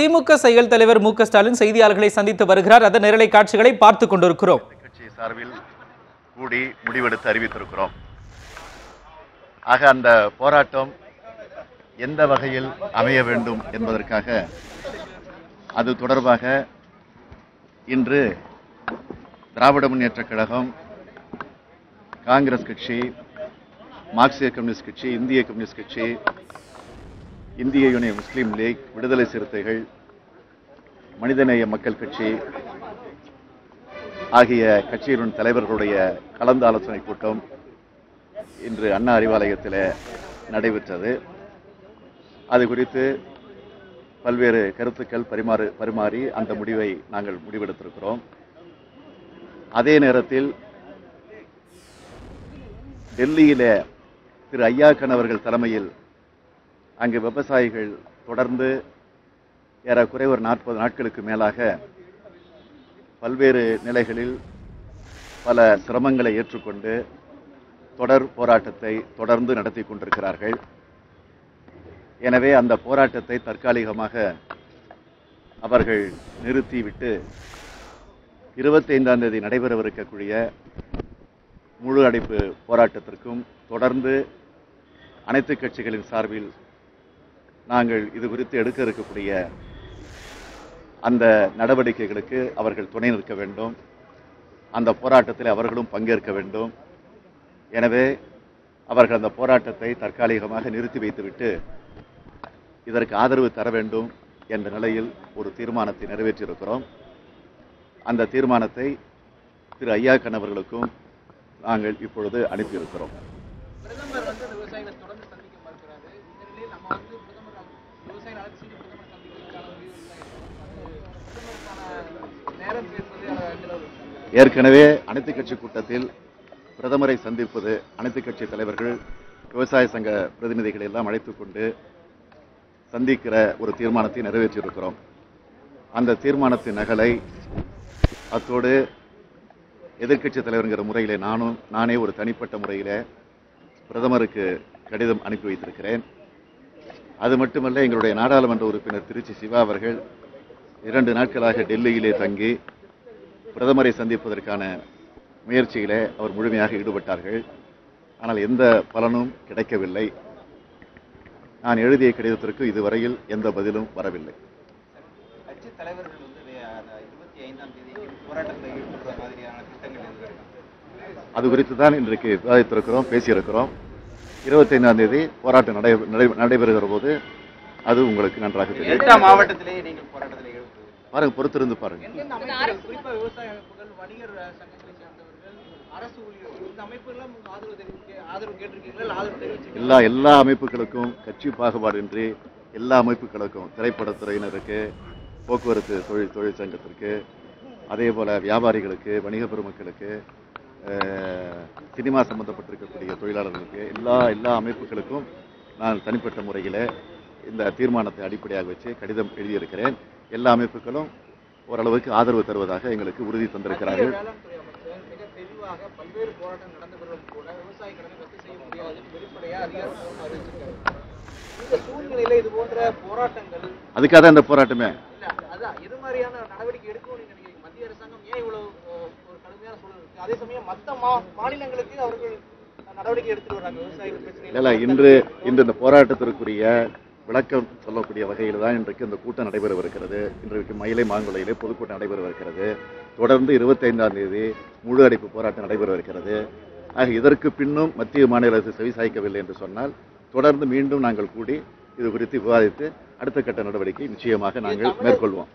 திமுக செயல் தலைவர் மு க ஸ்டாலின் செய்தியாளர்களை சந்தித்து வருகிறார். அதன் நேரலை காட்சிகளை பார்த்து கொண்டிருக்கிறோம். கட்சி சார்பில் கூடி முடிவெடுத்து அறிவித்திருக்கிறோம். ஆக அந்த போராட்டம் எந்த வகையில் அமைய வேண்டும் என்பதற்காக அது தொடர்பாக இன்று திராவிட முன்னேற்ற கழகம் காங்கிரஸ் கட்சி மார்க்சிய கம்யூனிஸ்ட் கட்சி இந்திய கம்யூனிஸ்ட் கட்சி இந்திய யூனியன் முஸ்லீம் லீக் விடுதலை சிறுத்தைகள் மனிதநேய மக்கள் கட்சி ஆகிய கட்சியின் தலைவர்களுடைய கலந்து ஆலோசனை கூட்டம் இன்று அண்ணா அறிவாலயத்தில் நடைபெற்றது. அது குறித்து பல்வேறு கருத்துக்கள் பரிமாறு பரிமாறி அந்த முடிவை நாங்கள் முடிவெடுத்திருக்கிறோம். அதே நேரத்தில் டெல்லியில திரு ஐயாக்கன் அவர்கள் தலைமையில் அங்கு விவசாயிகள் தொடர்ந்து ஏறக்குறை ஒரு நாற்பது நாட்களுக்கு மேலாக பல்வேறு நிலைகளில் பல சிரமங்களை ஏற்றுக்கொண்டு தொடர் போராட்டத்தை தொடர்ந்து நடத்தி கொண்டிருக்கிறார்கள். எனவே அந்த போராட்டத்தை தற்காலிகமாக அவர்கள் நிறுத்திவிட்டு இருபத்தைந்தாம் தேதி நடைபெறவிருக்கக்கூடிய முழு அடைப்பு போராட்டத்திற்கும் தொடர்ந்து அனைத்து கட்சிகளின் சார்பில் நாங்கள் இது குறித்து எடுக்க இருக்கக்கூடிய அந்த நடவடிக்கைகளுக்கு அவர்கள் துணை நிற்க வேண்டும். அந்த போராட்டத்தில் அவர்களும் பங்கேற்க வேண்டும். எனவே அவர்கள் அந்த போராட்டத்தை தற்காலிகமாக நிறுத்தி வைத்துவிட்டு இதற்கு ஆதரவு தர வேண்டும் என்ற நிலையில் ஒரு தீர்மானத்தை நிறைவேற்றியிருக்கிறோம். அந்த தீர்மானத்தை திரு ஐயாக்கன் அவர்களுக்கும் நாங்கள் இப்பொழுது அனுப்பியிருக்கிறோம் பிரதமர் வந்து அந்த விவசாயிகளை தொடர்ந்து சந்திக்க மறுக்கிறாரு இந்த நிலையில் நம்ம வந்து பிரதமர் விவசாயிகள் அழைச்சி பிரதமர் சந்திக்கிறதுக்கான முடிவு இல்லை பிரதமருக்கான நேரம் பேசுவது அதில் ஒரு ஏற்கனவே அனைத்து கட்சி கூட்டத்தில் பிரதமரை சந்திப்பது அனைத்து கட்சி தலைவர்கள் விவசாய சங்க பிரதிநிதிகளை எல்லாம் அழைத்து கொண்டு சந்திக்கிற ஒரு தீர்மானத்தை நிறைவேற்றியிருக்கிறோம். அந்த தீர்மானத்தின் நகலை அத்தோடு எதிர்க்கட்சி தலைவருங்கிற முறையிலே நானும் நானே ஒரு தனிப்பட்ட முறையில் பிரதமருக்கு கடிதம் அனுப்பி வைத்திருக்கிறேன். அது மட்டுமல்ல எங்களுடைய நாடாளுமன்ற உறுப்பினர் திருச்சி சிவா அவர்கள் இரண்டு நாட்களாக டெல்லியிலே தங்கி பிரதமரை சந்திப்பதற்கான முயற்சியிலே அவர் முழுமையாக ஈடுபட்டார்கள். ஆனால் எந்த பலனும் கிடைக்கவில்லை. நான் எழுதிய கடிதத்திற்கு இதுவரையில் எந்த பதிலும் வரவில்லை? அது குறித்து தான் இன்றைக்கு விவாதித்திருக்கிறோம் பேசியிருக்கிறோம். இருபத்தைந்தாம் தேதி போராட்டம் நடை நடை- நடைபெறுகிற போது அது உங்களுக்கு நன்றாக தெரியும். மாவட்டத்திலேயே நீங்கள் ஈடுபடுவீங்க பாருங்க பொறுத்திருந்து பாருங்க. எல்லா எல்லா அமைப்புகளுக்கும் கட்சி பாகுபாடின்றி எல்லா அமைப்புகளுக்கும் திரைப்படத்துறையினருக்கு போக்குவரத்து தொழில் தொழிற்சங்கத்திற்கு அதே போல வியாபாரிகளுக்கு வணிக பெருமக்களுக்கு சினிமா சம்பந்தப்பட்டிருக்கக்கூடிய தொழிலாளர்களுக்கு எல்லா எல்லா அமைப்புகளுக்கும் நான் தனிப்பட்ட முறையில் இந்த தீர்மானத்தை அடிப்படையாக வச்சு கடிதம் எழுதியிருக்கிறேன். எல்லா அமைப்புகளும் ஓரளவுக்கு ஆதரவு தருவதாக எங்களுக்கு உறுதி தந்திருக்கிறார்கள். அதுக்காக இந்த போராட்டமே. நடவடிக்கை இன்று இந்த போராட்டத்திற்குரிய விளக்கம் சொல்லக்கூடிய வகையில் தான் இன்றைக்கு இந்த கூட்டம் நடைபெறவிருக்கிறது. இன்றைக்கு மயிலை மாங்குளையிலே பொதுக்கூட்டம் நடைபெறவிருக்கிறது. தொடர்ந்து இருபத்தைந்தாம் தேதி முழு அடைப்பு போராட்டம் நடைபெறவிருக்கிறது. ஆக இதற்கு பின்னும் மத்திய மாநில அரசு செவிசாய்க்கவில்லை என்று சொன்னால் தொடர்ந்து மீண்டும் நாங்கள் கூடி இது குறித்து விவாதித்து அடுத்த கட்ட நடவடிக்கை நிச்சயமாக நாங்கள் மேற்கொள்வோம்.